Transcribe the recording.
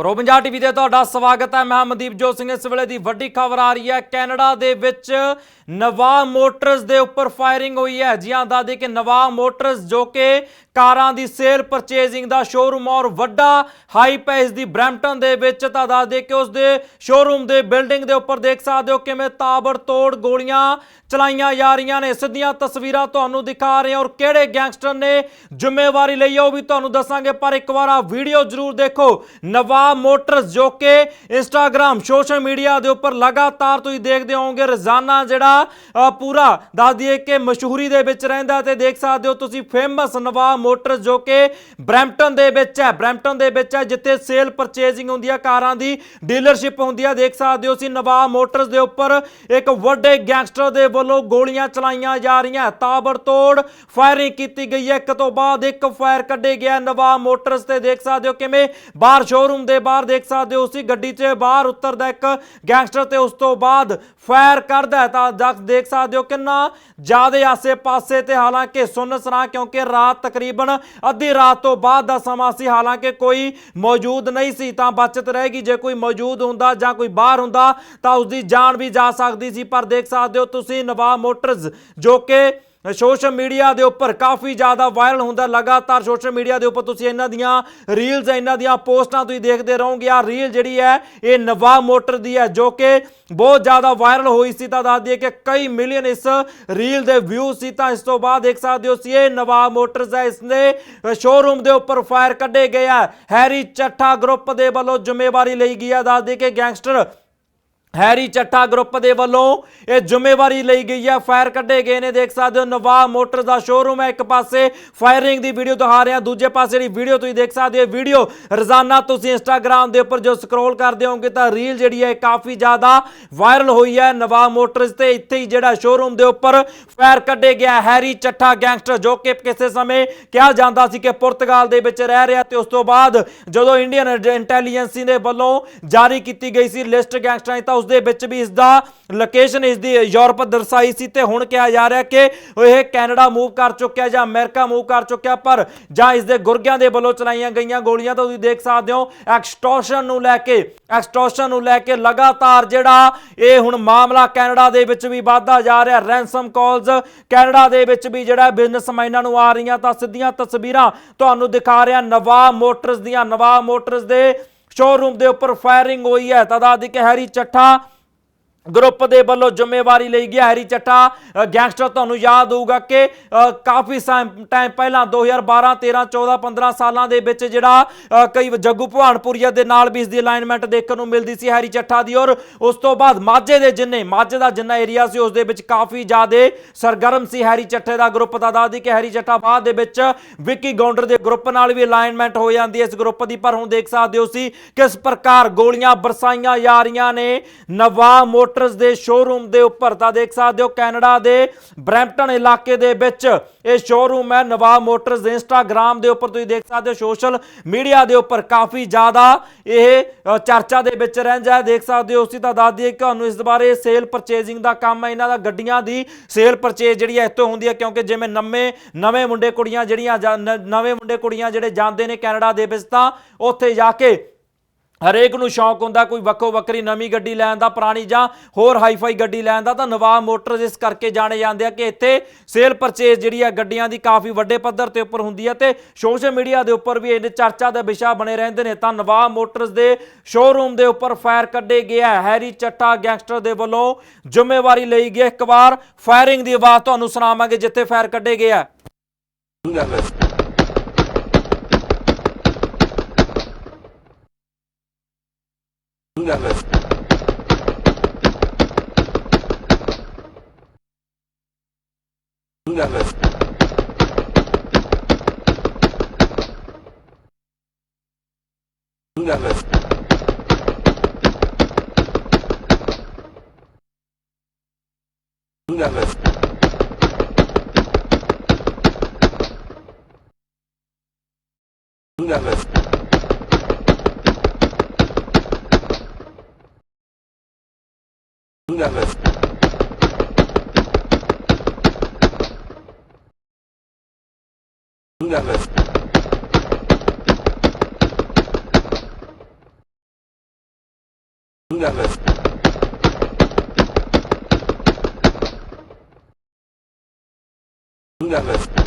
Pro Punjab TV ਤੇ ਤੁਹਾਡਾ ਸਵਾਗਤ ਹੈ। ਮੈਂ ਮਨਦੀਪ ਜੋਤ ਸਿੰਘ। ਇਸ ਵੇਲੇ ਦੀ ਵੱਡੀ ਖਬਰ ਆ ਰਹੀ ਹੈ, ਕੈਨੇਡਾ ਦੇ ਵਿੱਚ ਨਵਾ ਮੋਟਰਸ ਦੇ ਉੱਪਰ ਫਾਇਰਿੰਗ ਹੋਈ ਹੈ। ਜੀ ਹਾਂ ਦੱਸਦੇ ਕਿ ਨਵਾ ਮੋਟਰਸ ਜੋ ਕਿ ਕਾਰਾਂ ਦੀ ਸੇਲ ਪਰਚੇਜ਼ਿੰਗ ਦਾ ਸ਼ੋਰੂਮ ਔਰ ਵੱਡਾ ਹਾਈ ਪੈਸ ਦੀ ਬ੍ਰੈਂਪਟਨ ਦੇ ਵਿੱਚ। ਤਾਂ ਦੱਸ ਦੇ ਕਿ ਉਸ ਦੇ ਸ਼ੋਰੂਮ ਦੇ ਬਿਲਡਿੰਗ ਦੇ ਉੱਪਰ ਦੇਖ ਸਕਦੇ ਹੋ ਕਿਵੇਂ ਤਾਬੜਤੋੜ ਗੋਲੀਆਂ ਚਲਾਈਆਂ ਜਾ ਰਹੀਆਂ ਨੇ। ਸਿੱਧੀਆਂ ਤਸਵੀਰਾਂ ਤੁਹਾਨੂੰ ਦਿਖਾ ਰਹੇ ਹਾਂ ਔਰ ਕਿਹੜੇ ਗੈਂਗਸਟਰ ਨੇ ਜ਼ਿੰਮੇਵਾਰੀ ਲਈ ਹੈ ਉਹ ਵੀ ਤੁਹਾਨੂੰ ਦੱਸਾਂਗੇ। ਪਰ ਇੱਕ ਵਾਰ ਆ ਵੀਡੀਓ ਜ਼ਰੂਰ ਦੇਖੋ। ਨਵਾ ਨਵਾਬ ਮੋਟਰਸ ਜੋ ਕਿ ਇੰਸਟਾਗ੍ਰam ਸੋਸ਼ਲ ਮੀਡੀਆ ਦੇ ਉੱਪਰ ਲਗਾਤਾਰ ਤੁਸੀਂ ਦੇਖਦੇ ਹੋਵੋਗੇ, ਰੋਜ਼ਾਨਾ ਜਿਹੜਾ ਪੂਰਾ ਦੱਸ ਦਈਏ ਕਿ ਮਸ਼ਹੂਰੀ ਦੇ ਵਿੱਚ ਰਹਿੰਦਾ ਤੇ ਦੇਖ ਸਕਦੇ ਹੋ ਤੁਸੀਂ ਫੇਮਸ ਨਵਾਬ ਮੋਟਰਸ ਜੋ ਕਿ ਬ੍ਰੈਂਪਟਨ ਦੇ ਵਿੱਚ ਹੈ, ਬ੍ਰੈਂਪਟਨ ਦੇ ਵਿੱਚ ਹੈ, ਜਿੱਥੇ ਸੇਲ ਪਰਚੇਜ਼ਿੰਗ ਹੁੰਦੀ ਹੈ ਕਾਰਾਂ ਦੀ ਡੀਲਰਸ਼ਿਪ ਹੁੰਦੀ ਹੈ ਦੇਖ ਸਕਦੇ ਹੋ ਤੁਸੀਂ ਨਵਾਬ ਮੋਟਰਸ ਦੇ ਉੱਪਰ ਇੱਕ ਵੱਡੇ ਗੈਂਗਸਟਰ ਦੇ ਵੱਲੋਂ ਗੋਲੀਆਂ ਚਲਾਈਆਂ ਜਾ ਰਹੀਆਂ ਤਾਬੜਤੋੜ ਫਾਇਰਿੰਗ ਕੀਤੀ ਗਈ ਹੈ। ਇੱਕ ਤੋਂ ਬਾਅਦ ਇੱਕ ਫਾਇਰ ਕੱਢੇ ਗਿਆ ਨਵਾਬ ਮੋਟਰਸ ਤੇ। ਦੇਖ ਸਕਦੇ ਹੋ ਕਿਵੇਂ ਬਾਹਰ ਸ਼ੋਰੂਮ ਦੇ ਬਾਹਰ ਦੇਖ ਸਕਦੇ ਹੋ ਉਸੇ ਗੱਡੀ 'ਚ ਬਾਹਰ ਉਤਰਦਾ ਇੱਕ ਗੈਂਗਸਟਰ ਤੇ ਉਸ ਤੋਂ ਬਾਅਦ ਫਾਇਰ ਕਰਦਾ ਤਾਂ ਦੇਖ ਸਕਦੇ ਹੋ ਕਿੰਨਾ ਜਿਆਦੇ ਆਸੇ-ਪਾਸੇ ਤੇ ਹਾਲਾਂਕਿ ਸੁੰਨਸਰਾ ਕਿਉਂਕਿ ਰਾਤ ਤਕਰੀਬਨ ਅੱਧੀ ਰਾਤ ਤੋਂ ਬਾਅਦ ਦਾ ਸਮਾਂ ਸੀ, ਹਾਲਾਂਕਿ ਕੋਈ ਮੌਜੂਦ ਨਹੀਂ ਸੀ, ਤਾਂ ਬਚਤ ਰਹੇਗੀ। ਜੇ ਕੋਈ ਮੌਜੂਦ ਹੁੰਦਾ ਜਾਂ ਕੋਈ ਬਾਹਰ ਹੁੰਦਾ ਤਾਂ ਉਸ ਦੀ ਜਾਨ ਵੀ ਜਾ ਸਕਦੀ ਸੀ। ਪਰ ਦੇਖ ਸਕਦੇ ਹੋ ਤੁਸੀਂ ਨਵਾਬ ਮੋਟਰਸ ਜੋ ਕਿ ਸੋਸ਼ਲ ਮੀਡੀਆ ਦੇ ਉੱਪਰ ਕਾਫੀ ਜ਼ਿਆਦਾ ਵਾਇਰਲ ਹੁੰਦਾ ਲਗਾਤਾਰ ਸੋਸ਼ਲ ਮੀਡੀਆ ਦੇ ਉੱਪਰ ਤੁਸੀਂ ਇਹਨਾਂ ਦੀਆਂ ਰੀਲਸ ਇਹਨਾਂ ਦੀਆਂ ਪੋਸਟਾਂ ਤੁਸੀਂ ਦੇਖਦੇ ਰਹੋਗੇ। ਆ ਰੀਲ ਜਿਹੜੀ ਹੈ, ਇਹ ਨਵਾਬ ਮੋਟਰ ਦੀ ਹੈ, ਜੋ ਕਿ ਬਹੁਤ ਜ਼ਿਆਦਾ ਵਾਇਰਲ ਹੋਈ ਸੀ। ਤਾਂ ਦੱਸ ਦਈਏ ਕਿ ਕਈ ਮਿਲੀਅਨ ਇਸ ਰੀਲ ਦੇ ਵਿਊ ਸੀ। ਤਾਂ ਇਸ ਤੋਂ ਬਾਅਦ ਦੇਖ ਸਕਦੇ ਹੋ ਸੀ ਇਹ ਨਵਾਬ ਮੋਟਰਸ ਹੈ ਇਸ ਨੇ ਸ਼ੋਰੂਮ ਦੇ ਉੱਪਰ ਫਾਇਰ ਕੱਢੇ ਗਏ ਆ। ਹੈਰੀ ਚੱਠਾ ਗਰੁੱਪ ਦੇ ਵੱਲੋਂ ਜ਼ਿੰਮੇਵਾਰੀ ਲਈ ਗਈ ਹੈ ਦੱਸ ਦਈਏ ਕਿ ਗੈਂਗਸਟਰ ਹੈਰੀ ਚੱਠਾ ਗਰੁੱਪ ਦੇ ਵੱਲੋਂ ਇਹ ਜ਼ਿੰਮੇਵਾਰੀ ਲਈ ਗਈ ਹੈ। ਫਾਇਰ ਕੱਢੇ ਗਏ ਨੇ, ਦੇਖ ਸਕਦੇ ਹੋ, ਨਵਾਬ ਮੋਟਰ ਦਾ ਸ਼ੋਰੂਮ ਹੈ ਇੱਕ ਪਾਸੇ। ਫਾਇਰਿੰਗ ਦੀ ਵੀਡੀਓ ਦਿਖਾ ਰਿਹਾ ਦੂਜੇ ਪਾਸੇ ਜਿਹੜੀ ਵੀਡੀਓ ਤੁਸੀਂ ਦੇਖ ਸਕਦੇ ਹੋ ਵੀਡੀਓ ਰੋਜ਼ਾਨਾ ਤੁਸੀਂ ਇੰਸਟਾਗ੍ਰam ਦੇ ਉੱਪਰ ਜੋ ਸਕਰੋਲ ਕਰਦੇ ਹੋਗੇ ਤਾਂ ਰੀਲ ਜਿਹੜੀ ਹੈ ਕਾਫੀ ਜ਼ਿਆਦਾ ਵਾਇਰਲ ਹੋਈ ਹੈ। ਨਵਾਬ ਮੋਟਰਸ ਤੇ ਇੱਥੇ ਹੀ ਜਿਹੜਾ ਸ਼ੋਰੂਮ ਦੇ ਉੱਪਰ ਫਾਇਰ ਕੱਢੇ ਗਿਆ ਹੈਰੀ ਚੱਠਾ ਗੈਂਗਸਟਰ ਜੋ ਕਿ ਕਿਸੇ ਸਮੇਂ ਕਿਹਾ ਜਾਂਦਾ ਸੀ ਕਿ ਪੁਰਤਗਾਲ ਦੇ ਵਿੱਚ ਰਹਿ ਰਿਹਾ ਤੇ ਉਸ ਤੋਂ ਬਾਅਦ ਜਦੋਂ ਇੰਡੀਅਨ ਇੰਟੈਲੀਜੈਂਸੀ ਦੇ ਵੱਲੋਂ ਜਾਰੀ ਕੀਤੀ ਗਈ ਸੀ ਲਿਸਟ ਗੈਂਗਸਟਰਾਂ ਦੀ ਤਾਂ ਉਸ ਦੇ ਵਿੱਚ ਵੀ ਇਸ ਦਾ ਲੋਕੇਸ਼ਨ ਇਸ ਦੀ ਯੂਰਪ ਦਰਸਾਈ ਸੀ ਤੇ ਹੁਣ ਕਿਹਾ ਜਾ ਰਿਹਾ ਕਿ ਇਹ ਕੈਨੇਡਾ ਮੂਵ ਕਰ ਚੁੱਕਿਆ ਜਾਂ ਅਮਰੀਕਾ ਮੂਵ ਕਰ ਚੁੱਕਿਆ, ਪਰ ਜਾਂ ਇਸ ਦੇ ਗੁਰਗਿਆਂ ਦੇ ਵੱਲੋਂ ਚਲਾਈਆਂ ਗਈਆਂ ਗੋਲੀਆਂ ਤਾਂ ਤੁਸੀਂ ਦੇਖ ਸਕਦੇ ਹੋ ਐਕਸਟੋਰਸ਼ਨ ਨੂੰ ਲੈ ਕੇ ਐਕਸਟੋਰਸ਼ਨ ਨੂੰ ਲੈ ਕੇ ਲਗਾਤਾਰ ਜਿਹੜਾ ਇਹ ਹੁਣ ਮਾਮਲਾ ਕੈਨੇਡਾ ਦੇ ਵਿੱਚ ਵੀ ਵਾਧਾ ਜਾ ਰਿਹਾ ਰੈਂਸਮ ਕਾਲਸ ਕੈਨੇਡਾ ਦੇ ਵਿੱਚ ਵੀ ਜਿਹੜਾ ਬਿਜ਼ਨਸਮੈਨਾਂ ਨੂੰ ਆ ਰਹੀਆਂ ਤਾਂ ਸਿੱਧੀਆਂ ਤਸਵੀਰਾਂ ਤੁਹਾਨੂੰ ਦਿਖਾ ਰਿਹਾ ਨਵਾਬ ਮੋਟਰਸ ਦੀਆਂ ਨਵਾਬ ਮੋਟਰਸ ਦੇ ਸ਼ੋਰੂਮ ਦੇ ਉੱਪਰ ਫਾਇਰਿੰਗ ਹੋਈ ਹੈ। ਤਦਾ ਹੈਰੀ ਚੱਠਾ ਗਰੁੱਪ ਦੇ ਵੱਲੋਂ ਜ਼ਿੰਮੇਵਾਰੀ ਲਈ ਗਿਆ ਹੈਰੀ ਚੱਠਾ। ਗੈਂਗਸਟਰ ਤੁਹਾਨੂੰ ਯਾਦ ਹੋਊਗਾ ਕਿ ਅ, ਕਾਫੀ ਟਾਈਮ ਪਹਿਲਾਂ 2012 13 14 15 ਸਾਲਾਂ ਦੇ ਵਿੱਚ ਜਿਹੜਾ ਕਈ ਜੱਗੂ ਭਵਾਨਪੁਰੀਆ ਦੇ ਨਾਲ ਵੀ ਇਸ ਦੀ ਅਲਾਈਨਮੈਂਟ ਦੇਖਣ ਨੂੰ ਮਿਲਦੀ ਸੀ ਹੈਰੀ ਚੱਠਾ ਦੀ ਔਰ ਉਸ ਤੋਂ ਬਾਅਦ ਮਾਝੇ ਦੇ ਜਿੰਨੇ ਮਾਝੇ ਦਾ ਜਿੰਨਾ ਏਰੀਆ ਸੀ ਉਸ ਦੇ ਵਿੱਚ ਕਾਫੀ ਜ਼ਿਆਦਾ ਸਰਗਰਮ ਸੀ ਹੈਰੀ ਚੱਠੇ ਦਾ ਗਰੁੱਪ ਦਾ। ਦਾਦੀ ਕਿ ਹੈਰੀ ਚੱਟਾ ਬਾਅਦ ਦੇ ਵਿੱਚ ਵਿੱਕੀ ਗੌਂਡਰ ਦੇ ਗਰੁੱਪ ਨਾਲ ਵੀ ਅਲਾਈਨਮੈਂਟ ਹੋ ਜਾਂਦੀ ਹੈ ਇਸ ਗਰੁੱਪ ਦੀ। ਪਰ ਹੁਣ ਦੇਖ ਸਕਦੇ ਹੋ ਸੀ ਕਿਸ ਪ੍ਰਕਾਰ ਗੋਲੀਆਂ ਬਰਸਾਈਆਂ ਜਾ ਰਹੀਆਂ ਨੇ। ਨਵਾਬ ਮੋਟਰਸ ਦੇ ਸ਼ੋਰੂਮ ਦੇ ਉੱਪਰ ਤਾਂ ਦੇਖ ਸਕਦੇ ਹੋ ਕੈਨੇਡਾ ਦੇ ਬ੍ਰੈਂਪਟਨ ਇਲਾਕੇ ਦੇ ਵਿੱਚ ਇਹ ਸ਼ੋਰੂਮ ਹੈ ਨਵਾਬ ਮੋਟਰਸ ਦੇ ਇੰਸਟਾਗ੍ਰam ਦੇ ਉੱਪਰ। ਤੁਸੀਂ ਦੇਖ ਸਕਦੇ ਹੋ ਸੋਸ਼ਲ ਮੀਡੀਆ ਦੇ ਉੱਪਰ ਕਾਫੀ ਜ਼ਿਆਦਾ ਇਹ ਚਰਚਾ ਦੇ ਵਿੱਚ ਰਹਿੰਦਾ ਹੈ। ਦੇਖ ਸਕਦੇ ਹੋ ਉਸੇ ਤਾਂ ਦੱਸ ਦਈਏ ਕਿ ਤੁਹਾਨੂੰ ਇਸ ਬਾਰੇ ਸੇਲ ਪਰਚੇਜ਼ਿੰਗ ਦਾ ਕੰਮ ਹੈ। ਇਹਨਾਂ ਦਾ ਗੱਡੀਆਂ ਦੀ ਸੇਲ ਪਰਚੇਜ਼ ਜਿਹੜੀ ਹੈ ਇੱਥੋਂ ਹੁੰਦੀ ਹੈ ਕਿਉਂਕਿ ਜਿਵੇਂ ਨਵੇਂ ਨਵੇਂ ਮੁੰਡੇ ਕੁੜੀਆਂ ਜਿਹੜੀਆਂ ਨਵੇਂ ਮੁੰਡੇ ਕੁੜੀਆਂ ਜਿਹੜੇ ਜਾਂਦੇ ਨੇ ਕੈਨੇਡਾ ਦੇ ਵਿੱਚ ਤਾਂ ਉੱਥੇ ਜਾ ਕੇ ਹਰੇਕ ਨੂੰ ਸ਼ੌਂਕ ਹੁੰਦਾ ਕੋਈ ਵੱਖੋ ਵੱਖਰੀ ਨਵੀਂ ਗੱਡੀ ਲੈਣ ਦਾ, ਪੁਰਾਣੀ ਜਾਂ ਹੋਰ ਹਾਈਫਾਈ ਗੱਡੀ ਲੈਣ ਦਾ, ਤਾਂ ਨਵਾਬ ਮੋਟਰਸ ਇਸ ਕਰਕੇ ਜਾਣੇ ਜਾਂਦੇ ਆ ਕਿ ਇੱਥੇ ਸੇਲ ਪਰਚੇਸ ਜਿਹੜੀ ਹੈ ਗੱਡੀਆਂ ਦੀ ਕਾਫੀ ਵੱਡੇ ਪੱਧਰ ਤੇ ਉੱਪਰ ਹੁੰਦੀ ਹੈ ਤੇ ਸੋਸ਼ਲ ਮੀਡੀਆ ਦੇ ਉੱਪਰ ਵੀ ਇਹਨੇ ਚਰਚਾ ਦਾ ਵਿਸ਼ਾ ਬਣੇ ਰਹਿੰਦੇ ਨੇ। ਤਾਂ ਨਵਾਬ ਮੋਟਰਸ ਦੇ ਸ਼ੋਰੂਮ ਦੇ ਉੱਪਰ ਫਾਇਰ ਕੱਢੇ ਗਿਆ ਹੈਰੀ ਚੱਟਾ ਗੈਂਗਸਟਰ ਦੇ ਵੱਲੋਂ ਜ਼ਿੰਮੇਵਾਰੀ ਲਈ ਗਈ ਇੱਕ ਵਾਰ ਫਾਇਰਿੰਗ ਦੀ ਆਵਾਜ਼ ਤੁਹਾਨੂੰ ਸੁਣਾਵਾਂਗੇ ਜਿੱਥੇ ਫਾਇਰ ਕੱਢੇ Never. demez. demez. demez. demez.